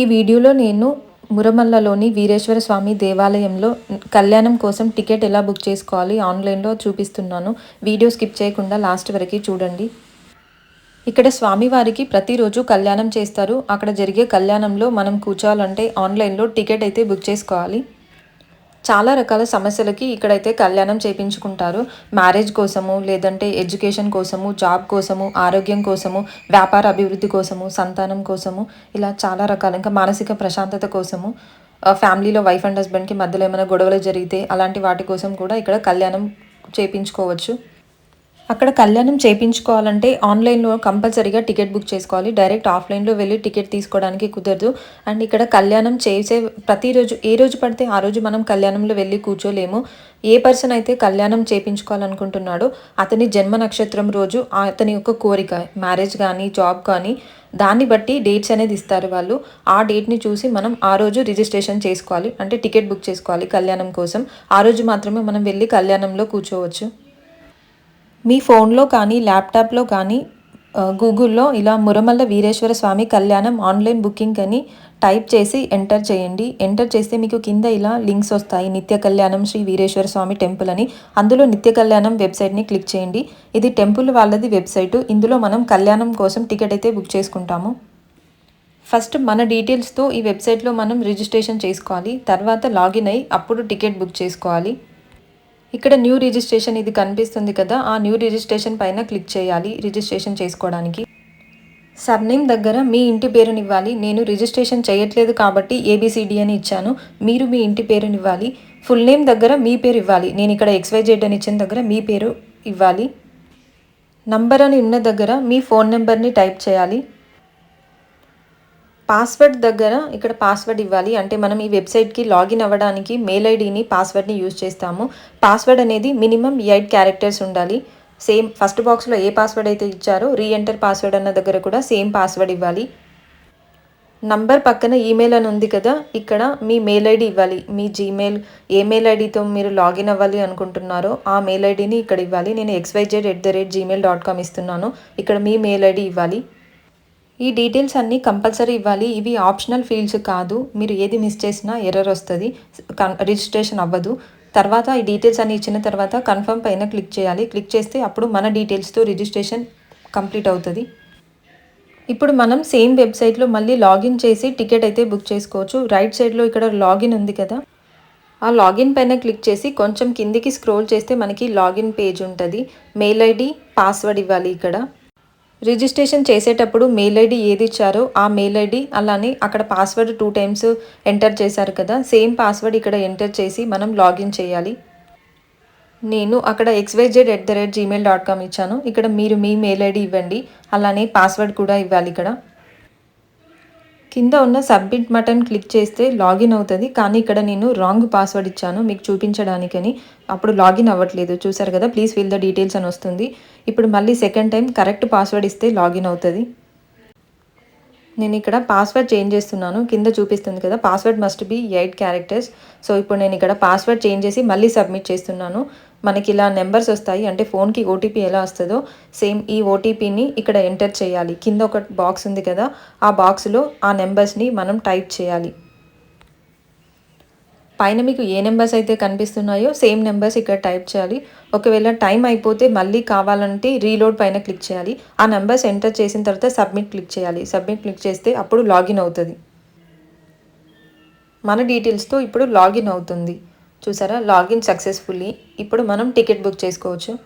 ఈ వీడియోలో నేను మురమల్లలోని వీరేశ్వర స్వామి దేవాలయంలో కళ్యాణం కోసం టికెట్ ఎలా బుక్ చేసుకోవాలి ఆన్లైన్లో చూపిస్తున్నాను. వీడియో స్కిప్ చేయకుండా లాస్ట్ వరకు చూడండి. ఇక్కడ స్వామివారికి ప్రతిరోజు కళ్యాణం చేస్తారు. అక్కడ జరిగే కళ్యాణంలో మనం కూర్చోవాలంటే ఆన్లైన్లో టికెట్ అయితే బుక్ చేసుకోవాలి. చాలా రకాల సమస్యలకి ఇక్కడైతే కళ్యాణం చేయించుకుంటారు మ్యారేజ్ కోసము లేదంటే ఎడ్యుకేషన్ కోసము జాబ్ కోసము ఆరోగ్యం కోసము వ్యాపార అభివృద్ధి కోసము సంతానం కోసము ఇలా చాలా రకాల ఇంకా మానసిక ప్రశాంతత కోసము ఫ్యామిలీలో వైఫ్ అండ్ హస్బెండ్కి మధ్యలో ఏమైనా గొడవలు జరిగితే అలాంటి వాటి కోసం కూడా ఇక్కడ కళ్యాణం చేయించుకోవచ్చు అక్కడ కళ్యాణం చేయించుకోవాలంటే ఆన్లైన్లో కంపల్సరీగా టికెట్ బుక్ చేసుకోవాలి. డైరెక్ట్ ఆఫ్లైన్లో వెళ్ళి టికెట్ తీసుకోవడానికి కుదరదు. అండ్ ఇక్కడ కళ్యాణం చేసే ప్రతిరోజు ఏ రోజు పడితే ఆ రోజు మనం కళ్యాణంలో వెళ్ళి కూర్చోలేము. ఏ పర్సన్ అయితే కళ్యాణం చేయించుకోవాలనుకుంటున్నాడో అతని జన్మ నక్షత్రం రోజు అతని యొక్క కోరిక మ్యారేజ్ కానీ జాబ్ కానీ దాన్ని బట్టి డేట్స్ అనేది ఇస్తారు వాళ్ళు. ఆ డేట్ని చూసి మనం ఆ రోజు రిజిస్ట్రేషన్ చేసుకోవాలి. అంటే టికెట్ బుక్ చేసుకోవాలి కళ్యాణం కోసం. ఆ రోజు మాత్రమే మనం వెళ్ళి కళ్యాణంలో కూర్చోవచ్చు. మీ ఫోన్లో కానీ ల్యాప్టాప్లో కానీ గూగుల్లో ఇలా మురమల్ల వీరేశ్వర స్వామి కళ్యాణం ఆన్లైన్ బుకింగ్ అని టైప్ చేసి ఎంటర్ చేయండి. ఎంటర్ చేస్తే మీకు కింద ఇలా లింక్స్ వస్తాయి. నిత్య కళ్యాణం శ్రీ వీరేశ్వర స్వామి టెంపుల్ అని. అందులో నిత్య కళ్యాణం వెబ్సైట్ని క్లిక్ చేయండి. ఇది టెంపుల్ వాళ్ళది వెబ్సైటు. ఇందులో మనం కళ్యాణం కోసం టికెట్ అయితే బుక్ చేసుకుంటాము. ఫస్ట్ మన డీటెయిల్స్తో ఈ వెబ్సైట్లో మనం రిజిస్ట్రేషన్ చేసుకోవాలి. తర్వాత లాగిన్ అయ్యి అప్పుడు టికెట్ బుక్ చేసుకోవాలి. ఇక్కడ న్యూ రిజిస్ట్రేషన్ ఇది కనిపిస్తుంది కదా ఆ న్యూ రిజిస్ట్రేషన్ పైన క్లిక్ చేయాలి రిజిస్ట్రేషన్ చేసుకోవడానికి. సర్నేమ్ దగ్గర మీ ఇంటి పేరుని ఇవ్వాలి. నేను రిజిస్ట్రేషన్ చేయట్లేదు కాబట్టి ఏబిసిడి అని ఇచ్చాను. మీరు మీ ఇంటి పేరుని ఇవ్వాలి. ఫుల్ నేమ్ దగ్గర మీ పేరు ఇవ్వాలి. నేను ఇక్కడ ఎక్స్వైజెడ్ అని ఇచ్చిన దగ్గర మీ పేరు ఇవ్వాలి. నంబర్ అని ఉన్న దగ్గర మీ ఫోన్ నెంబర్ని టైప్ చేయాలి. పాస్వర్డ్ దగ్గర ఇక్కడ పాస్వర్డ్ ఇవ్వాలి. అంటే మనం ఈ వెబ్సైట్కి లాగిన్ అవ్వడానికి మెయిల్ ఐడిని పాస్వర్డ్ని యూజ్ చేస్తాము. పాస్వర్డ్ అనేది మినిమం ఎయిట్ క్యారెక్టర్స్ ఉండాలి. సేమ్ ఫస్ట్ బాక్స్లో ఏ పాస్వర్డ్ అయితే ఇచ్చారో రీఎంటర్ పాస్వర్డ్ అన్న దగ్గర కూడా సేమ్ పాస్వర్డ్ ఇవ్వాలి. నంబర్ పక్కన ఈమెయిల్ అని ఉంది కదా ఇక్కడ మీ మెయిల్ ఐడి ఇవ్వాలి. మీ జీమెయిల్ ఏ మెయిల్ ఐడితో మీరు లాగిన్ అవ్వాలి అనుకుంటున్నారో ఆ మెయిల్ ఐడిని ఇక్కడ ఇవ్వాలి. నేను XYZ at the rate Gmail dot com ఇస్తున్నాను. ఇక్కడ మీ మెయిల్ ఐడి ఇవ్వాలి. ఈ డీటెయిల్స్ అన్నీ కంపల్సరీ ఇవ్వాలి. ఇవి ఆప్షనల్ ఫీల్డ్స్ కాదు. మీరు ఏది మిస్ చేసినా ఎర్రర్ వస్తుంది. రిజిస్ట్రేషన్ అవ్వదు. తర్వాత ఈ డీటెయిల్స్ అన్ని ఇచ్చిన తర్వాత కన్ఫర్మ్ పైన క్లిక్ చేయాలి. క్లిక్ చేస్తే అప్పుడు మన డీటెయిల్స్తో రిజిస్ట్రేషన్ కంప్లీట్ అవుతుంది. ఇప్పుడు మనం సేమ్ వెబ్సైట్లో మళ్ళీ లాగిన్ చేసి టికెట్ అయితే బుక్ చేసుకోవచ్చు. రైట్ సైడ్లో ఇక్కడ లాగిన్ ఉంది కదా. ఆ లాగిన్ పైన క్లిక్ చేసి కొంచెం కిందికి స్క్రోల్ చేస్తే మనకి లాగిన్ పేజ్ ఉంటుంది. మెయిల్ ఐడి పాస్వర్డ్ ఇవ్వాలి ఇక్కడ. రిజిస్ట్రేషన్ చేసేటప్పుడు మెయిల్ ఐడి ఏది ఇచ్చారో ఆ మెయిల్ ఐడి అలానే అక్కడ పాస్వర్డ్ టూ టైమ్స్ ఎంటర్ చేశారు కదా సేమ్ పాస్వర్డ్ ఇక్కడ ఎంటర్ చేసి మనం లాగిన్ చేయాలి. నేను అక్కడ XYZ at the rate Gmail dot com ఇచ్చాను. ఇక్కడ మీరు మీ మెయిల్ ఐడి ఇవ్వండి. అలానే పాస్వర్డ్ కూడా ఇవ్వాలి ఇక్కడ. కింద ఉన్న సబ్మిట్ బటన్ క్లిక్ చేస్తే లాగిన్ అవుతుంది. కానీ ఇక్కడ నేను రాంగ్ పాస్వర్డ్ ఇచ్చాను. మీకు చూపించడానికని. అప్పుడు లాగిన్ అవ్వట్లేదు. చూసారు కదా? ప్లీజ్ ఫిల్ ద డీటెయిల్స్ అని వస్తుంది. ఇప్పుడు మళ్ళీ సెకండ్ టైం కరెక్ట్ పాస్వర్డ్ ఇస్తే లాగిన్ అవుతుంది. నేను ఇక్కడ పాస్వర్డ్ చేంజ్ చేస్తున్నాను. కింద చూపిస్తుంది కదా? Password must be eight characters. So ఇప్పుడు నేను ఇక్కడ పాస్వర్డ్ చేంజ్ చేసి మళ్ళీ సబ్మిట్ చేస్తున్నాను. మనకి ఇలా నెంబర్స్ వస్తాయి. అంటే ఫోన్కి ఓటీపీ ఎలా వస్తుందో సేమ్ ఈ ఓటీపీని ఇక్కడ ఎంటర్ చేయాలి. కింద ఒక బాక్స్ ఉంది కదా ఆ బాక్స్లో ఆ నెంబర్స్ని మనం టైప్ చేయాలి. పైన మీకు ఏ నెంబర్స్ అయితే కనిపిస్తున్నాయో సేమ్ నెంబర్స్ ఇక్కడ టైప్ చేయాలి. ఒకవేళ టైం అయిపోతే మళ్ళీ కావాలంటే రీలోడ్ పైన క్లిక్ చేయాలి. ఆ నెంబర్స్ ఎంటర్ చేసిన తర్వాత సబ్మిట్ క్లిక్ చేయాలి. సబ్మిట్ క్లిక్ చేస్తే అప్పుడు లాగిన్ అవుతుంది. మన డీటెయిల్స్తో ఇప్పుడు లాగిన్ అవుతుంది. చూసారా? Login successfully. ఇప్పుడు మనం టికెట్ బుక్ చేసుకోవచ్చు.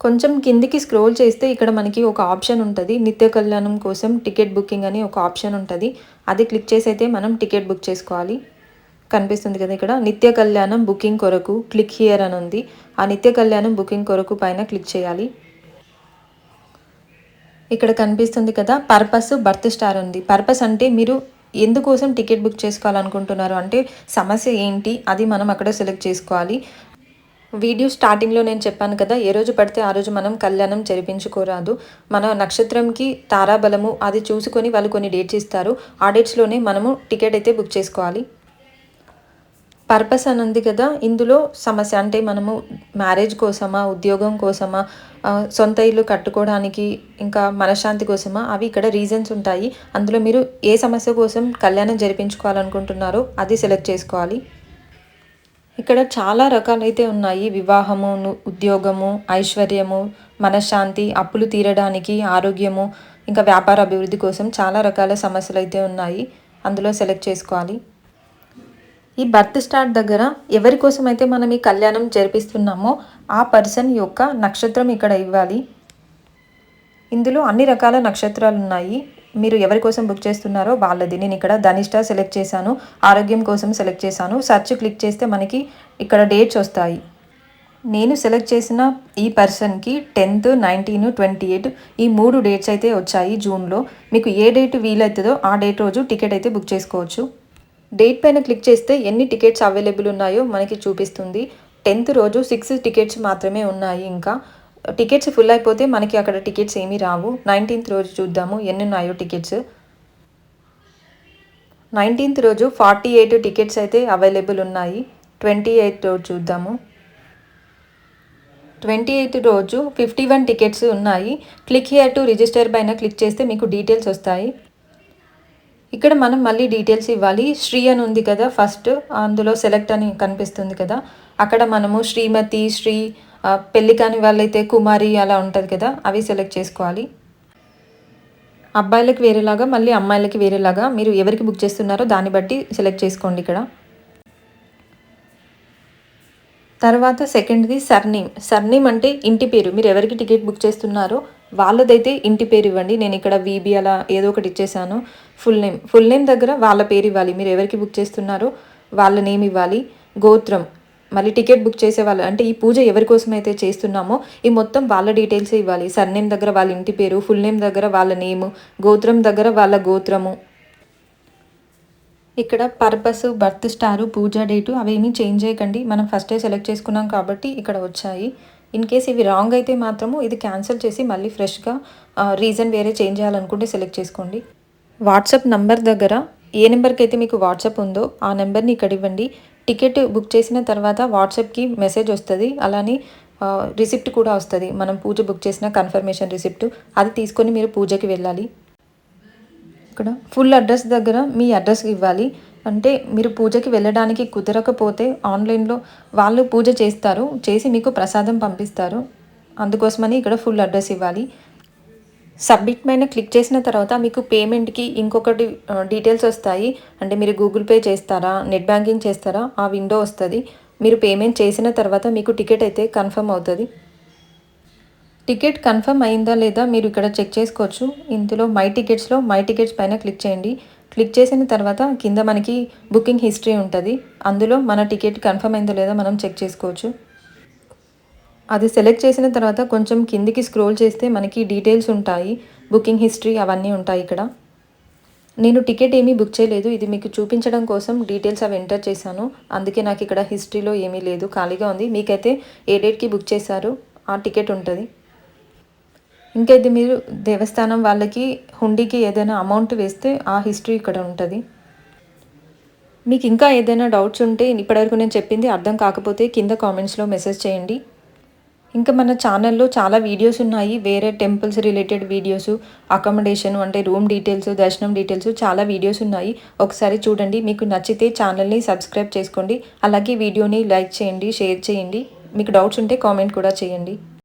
కొంచెం కిందికి స్క్రోల్ చేస్తే ఇక్కడ మనకి ఒక ఆప్షన్ ఉంటుంది. నిత్య కళ్యాణం కోసం టికెట్ బుకింగ్ అని ఒక ఆప్షన్ ఉంటుంది. అది క్లిక్ చేసి అయితే మనం టికెట్ బుక్ చేసుకోవాలి. కనిపిస్తుంది కదా ఇక్కడ? నిత్య కళ్యాణం బుకింగ్ కొరకు క్లిక్ హియర్ అని ఉంది. ఆ నిత్య కళ్యాణం బుకింగ్ కొరకు పైన క్లిక్ చేయాలి. ఇక్కడ కనిపిస్తుంది కదా? పర్పస్ బర్త్ స్టార్ ఉంది. పర్పస్ అంటే మీరు ఎందుకోసం టికెట్ బుక్ చేసుకోవాలనుకుంటున్నారు అంటే సమస్య ఏంటి? అది మనం అక్కడ సెలెక్ట్ చేసుకోవాలి. వీడియో స్టార్టింగ్లో నేను చెప్పాను కదా ఏ రోజు పడితే ఆ రోజు మనం కళ్యాణం జరిపించుకోరాదు. మన నక్షత్రంకి తారాబలము అది చూసుకొని వాళ్ళు కొన్ని డేట్స్ ఇస్తారు. ఆ డేట్స్లోనే మనము టికెట్ అయితే బుక్ చేసుకోవాలి. పర్పస్ అని ఉంది కదా ఇందులో సమస్య అంటే మనము మ్యారేజ్ కోసమా ఉద్యోగం కోసమా సొంత ఇల్లు కట్టుకోవడానికి ఇంకా మనశ్శాంతి కోసమా అవి ఇక్కడ రీజన్స్ ఉంటాయి. అందులో మీరు ఏ సమస్య కోసం కళ్యాణం జరిపించుకోవాలనుకుంటున్నారో అది సెలెక్ట్ చేసుకోవాలి. ఇక్కడ చాలా రకాలైతే ఉన్నాయి. వివాహము ఉద్యోగము ఐశ్వర్యము మనశ్శాంతి అప్పులు తీరడానికి ఆరోగ్యము ఇంకా వ్యాపార అభివృద్ధి కోసం చాలా రకాల సమస్యలు అయితే ఉన్నాయి. అందులో సెలెక్ట్ చేసుకోవాలి. ఈ బర్త్ స్టార్ట్ దగ్గర ఎవరి కోసం అయితే మనం ఈ కళ్యాణం జరిపిస్తున్నామో ఆ పర్సన్ యొక్క నక్షత్రం ఇక్కడ ఇవ్వాలి. ఇందులో అన్ని రకాల నక్షత్రాలు ఉన్నాయి. మీరు ఎవరి కోసం బుక్ చేస్తున్నారో వాళ్ళది. నేను ఇక్కడ ధనిష్ట సెలెక్ట్ చేశాను. ఆరోగ్యం కోసం సెలెక్ట్ చేశాను. సెర్చ్ క్లిక్ చేస్తే మనకి ఇక్కడ డేట్స్ వస్తాయి. నేను సెలెక్ట్ చేసిన ఈ పర్సన్కి టెన్త్ నైన్టీన్ ట్వంటీ ఎయిట్ ఈ మూడు డేట్స్ అయితే వచ్చాయి జూన్లో. మీకు ఏ డేట్ వీలవుతుందో ఆ డేట్ రోజు టికెట్ అయితే బుక్ చేసుకోవచ్చు. డేట్ పైన క్లిక్ చేస్తే ఎన్ని టికెట్స్ అవైలబుల్ ఉన్నాయో మనకి చూపిస్తుంది. టెన్త్ రోజు సిక్స్ టికెట్స్ మాత్రమే ఉన్నాయి ఇంకా. టికెట్స్ ఫుల్ అయిపోతే మనకి అక్కడ టికెట్స్ ఏమీ రావు. నైన్టీన్త్ రోజు చూద్దాము ఎన్ని ఉన్నాయో టికెట్స్. నైన్టీన్త్ రోజు ఫార్టీ ఎయిట్ టికెట్స్ అయితే అవైలబుల్ ఉన్నాయి. ట్వంటీ ఎయిత్ రోజు చూద్దాము. ట్వంటీ ఎయిత్ రోజు ఫిఫ్టీ వన్ టికెట్స్ ఉన్నాయి. క్లిక్ హియర్ టు రిజిస్టర్ పైన క్లిక్ చేస్తే మీకు డీటెయిల్స్ వస్తాయి. ఇక్కడ మనం మళ్ళీ డీటెయిల్స్ ఇవ్వాలి. శ్రీ అని ఉంది కదా ఫస్ట్ అందులో సెలెక్ట్ అని కనిపిస్తుంది కదా. అక్కడ మనము శ్రీమతి శ్రీ పెళ్ళి కాని వాళ్ళైతే కుమారి అలా ఉంటుంది కదా అవి సెలెక్ట్ చేసుకోవాలి. అబ్బాయిలకి వేరేలాగా మళ్ళీ అమ్మాయిలకి వేరేలాగా మీరు ఎవరికి బుక్ చేస్తున్నారో దాన్ని బట్టి సెలెక్ట్ చేసుకోండి ఇక్కడ. తర్వాత సెకండ్ది సర్నేమ్ సర్నేమ్ అంటే ఇంటి పేరు. మీరు ఎవరికి టికెట్ బుక్ చేస్తున్నారో వాళ్ళదైతే ఇంటి పేరు ఇవ్వండి నేను ఇక్కడ వీబీ అలా ఏదో ఒకటి ఇచ్చేసాను. ఫుల్ నేమ్ ఫుల్ నేమ్ దగ్గర వాళ్ళ పేరు ఇవ్వాలి. మీరు ఎవరికి బుక్ చేస్తున్నారో వాళ్ళ నేమ్ ఇవ్వాలి. గోత్రం మళ్ళీ టికెట్ బుక్ చేసే వాళ్ళు అంటే ఈ పూజ ఎవరి కోసం అయితే చేస్తున్నామో ఈ మొత్తం వాళ్ళ డీటెయిల్స్ ఇవ్వాలి. సర్నేమ్ దగ్గర వాళ్ళ ఇంటి పేరు ఫుల్ నేమ్ దగ్గర వాళ్ళ నేము గోత్రం దగ్గర వాళ్ళ గోత్రము. ఇక్కడ purpose birth star puja date అవేమీ చేంజ్ చేయకండి. మనం ఫస్టే సెలెక్ట్ చేసుకున్నాం కాబట్టి ఇక్కడ వచ్చాయి. ఇన్ కేస్ ఇవి రాంగ్ అయితే మాత్రము ఇది క్యాన్సిల్ చేసి మళ్ళీ ఫ్రెష్గా రీజన్ వేరే చేంజ్ చేయాలనుకుంటే సెలెక్ట్ చేసుకోండి. వాట్సాప్ నంబర్ దగ్గర ఏ నెంబర్కి అయితే మీకు వాట్సాప్ ఉందో ఆ నెంబర్ని ఇక్కడ ఇవ్వండి. టికెట్ బుక్ చేసిన తర్వాత వాట్సాప్కి మెసేజ్ వస్తుంది. అలానే రిసిప్ట్ కూడా వస్తుంది. మనం పూజ బుక్ చేసిన కన్ఫర్మేషన్ రిసిప్ట్ అది తీసుకొని మీరు పూజకి వెళ్ళాలి. ఇక్కడ ఫుల్ అడ్రస్ దగ్గర మీ అడ్రస్ ఇవ్వాలి. అంటే మీరు పూజకి వెళ్ళడానికి కుదరకపోతే ఆన్లైన్లో వాళ్ళు పూజ చేస్తారు చేసి మీకు ప్రసాదం పంపిస్తారు. అందుకోసమని ఇక్కడ ఫుల్ అడ్రస్ ఇవ్వాలి. సబ్మిట్ పైన క్లిక్ చేసిన తర్వాత మీకు పేమెంట్కి ఇంకొకటి డీటెయిల్స్ వస్తాయి. అంటే మీరు గూగుల్ పే చేస్తారా నెట్ బ్యాంకింగ్ చేస్తారా ఆ విండో వస్తుంది. మీరు పేమెంట్ చేసిన తర్వాత మీకు టికెట్ అయితే కన్ఫర్మ్ అవుతుంది. టికెట్ కన్ఫర్మ్ అయిందా లేదా మీరు ఇక్కడ చెక్ చేసుకోవచ్చు. ఇందులో మై టికెట్స్లో మై టికెట్స్ పైన క్లిక్ చేయండి. క్లిక్ చేసిన తర్వాత కింద మనకి బుకింగ్ హిస్టరీ ఉంటుంది. అందులో మన టికెట్ కన్ఫర్మ్ అయిందో లేదో మనం చెక్ చేసుకోవచ్చు. అది సెలెక్ట్ చేసిన తర్వాత కొంచెం కిందికి స్క్రోల్ చేస్తే మనకి డీటెయిల్స్ ఉంటాయి. బుకింగ్ హిస్టరీ అవన్నీ ఉంటాయి ఇక్కడ. నేను టికెట్ ఏమీ బుక్ చేయలేదు. ఇది మీకు చూపించడం కోసం డీటెయిల్స్ అవి ఎంటర్ చేశాను. అందుకే నాకు ఇక్కడ హిస్టరీలో ఏమీ లేదు. ఖాళీగా ఉంది. మీకైతే ఏ డేట్కి బుక్ చేశారు? ఆ టికెట్ ఉంటుంది. ఇంకా ఇది మీరు దేవస్థానం వాళ్ళకి హుండీకి ఏదైనా అమౌంట్ వేస్తే ఆ హిస్టరీ ఇక్కడ ఉంటుంది. మీకు ఇంకా ఏదైనా డౌట్స్ ఉంటే ఇప్పటివరకు నేను చెప్పింది అర్థం కాకపోతే కింద కామెంట్స్లో మెసేజ్ చేయండి. ఇంకా మన ఛానల్లో చాలా వీడియోస్ ఉన్నాయి వేరే టెంపుల్స్ రిలేటెడ్ వీడియోస్ అకామిడేషన్ అంటే రూమ్ డీటెయిల్స్ దర్శనం డీటెయిల్స్ చాలా వీడియోస్ ఉన్నాయి. ఒకసారి చూడండి మీకు నచ్చితే ఛానల్ని సబ్స్క్రైబ్ చేసుకోండి. అలాగే వీడియోని లైక్ చేయండి షేర్ చేయండి. మీకు డౌట్స్ ఉంటే కామెంట్ కూడా చేయండి.